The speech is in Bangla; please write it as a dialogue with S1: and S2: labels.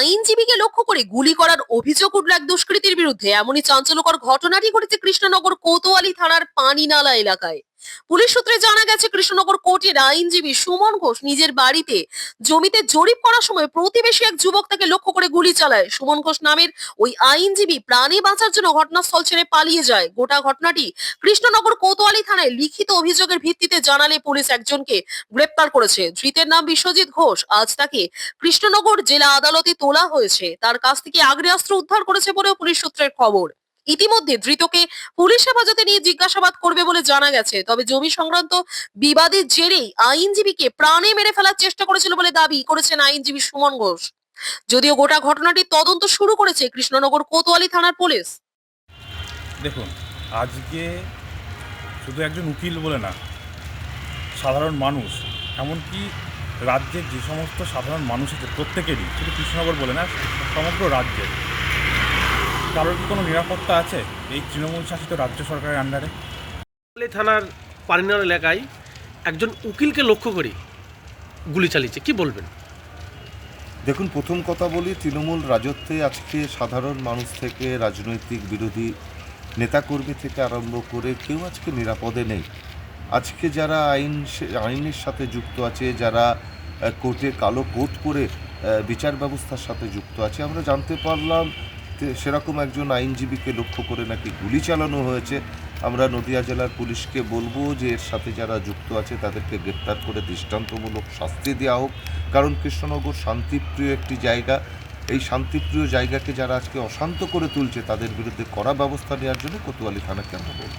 S1: আইনজীবীকে লক্ষ্য করে গুলি করার অভিযোগ উঠল এক দুষ্কৃতীর বিরুদ্ধে। এমনই চাঞ্চল্যকর ঘটনাটি ঘটেছে কৃষ্ণনগর কোতোয়ালি থানার পানিনালা এলাকায়। পুলিশ সূত্রে জানা গেছে, কৃষ্ণনগর কোর্টের আইনজীবী সুমন ঘোষ নিজের বাড়িতে জমিতে জরিপ করার সময় প্রতিবেশী এক যুবক তাকে লক্ষ্য করে গুলি চালায়। সুমন ঘোষ নামের ওই আইনজীবী প্রাণে বাঁচার জন্য ঘটনাস্থল ছেড়ে পালিয়ে যায়। গোটা ঘটনাটি কৃষ্ণনগর কোতোয়ালি থানায় লিখিত অভিযোগের ভিত্তিতে জানালে পুলিশ একজনকে গ্রেপ্তার করেছে। ধৃতের নাম বিশ্বজিৎ ঘোষ। আজ তাকে কৃষ্ণনগর জেলা আদালতে তোলা হয়েছে। তার কাছ থেকে আগ্নেয়াস্ত্র উদ্ধার করেছে বলেও পুলিশ সূত্রের খবর। ইতিমধ্যে ধৃতকে পুলিশ হেফাজতে নিয়ে জিজ্ঞাসাবাদ করবে বলে জানা গেছে। তবে জমি সংক্রান্ত বিবাদের জেরেই আইনজীবীকে প্রাণে মেরে ফেলার চেষ্টা করেছিল বলে দাবি করেছেন আইনজীবী সুমন ঘোষ। যদিও গোটা ঘটনাটির তদন্ত শুরু করেছে কৃষ্ণনগর কোতোয়ালি থানার পুলিশ।
S2: দেখুন, আজকে শুধু একজন উকিল বলে না, সাধারণ মানুষ, এমনকি রাজ্যের যে সমস্ত সাধারণ মানুষ আছে প্রত্যেকেরই, শুধু কৃষ্ণনগর বলে না, সমগ্র রাজ্যের। কারোর কি কোনো নিরাপত্তা আছে এই তৃণমূল শাসিত রাজ্য সরকারের আন্ডারে
S3: থানার পানিনার এলাকায় একজন উকিলকে লক্ষ্য করে গুলি চালিয়েছে। কি বলবেন?
S4: দেখুন প্রথম কথা বলি তৃণমূল রাজত্বে আজকে সাধারণ মানুষ থেকে রাজনৈতিক বিরোধী নেতাকর্মী থেকে আরম্ভ করে কেউ আজকে নিরাপদে নেই। আজকে যারা আইন আইনের সাথে যুক্ত আছে যারা কোর্টে কালো কোট করে বিচার ব্যবস্থার সাথে যুক্ত আছে আমরা জানতে পারলাম সেরকম একজন আইনজীবীকে লক্ষ্য করে নাকি গুলি চালানো হয়েছে, আমরা নদিয়া জেলার পুলিশকে বলব যে এর সাথে যারা যুক্ত আছে তাদেরকে গ্রেপ্তার করে দৃষ্টান্তমূলক শাস্তি দেওয়া হোক। কারণ কৃষ্ণনগর শান্তিপ্রিয় একটি জায়গা। এই শান্তিপ্রিয় জায়গাকে যারা আজকে অশান্ত করে তুলছে, তাদের বিরুদ্ধে কড়া ব্যবস্থা নেওয়ার জন্য কোতোয়ালি থানাকে আমরা বলব।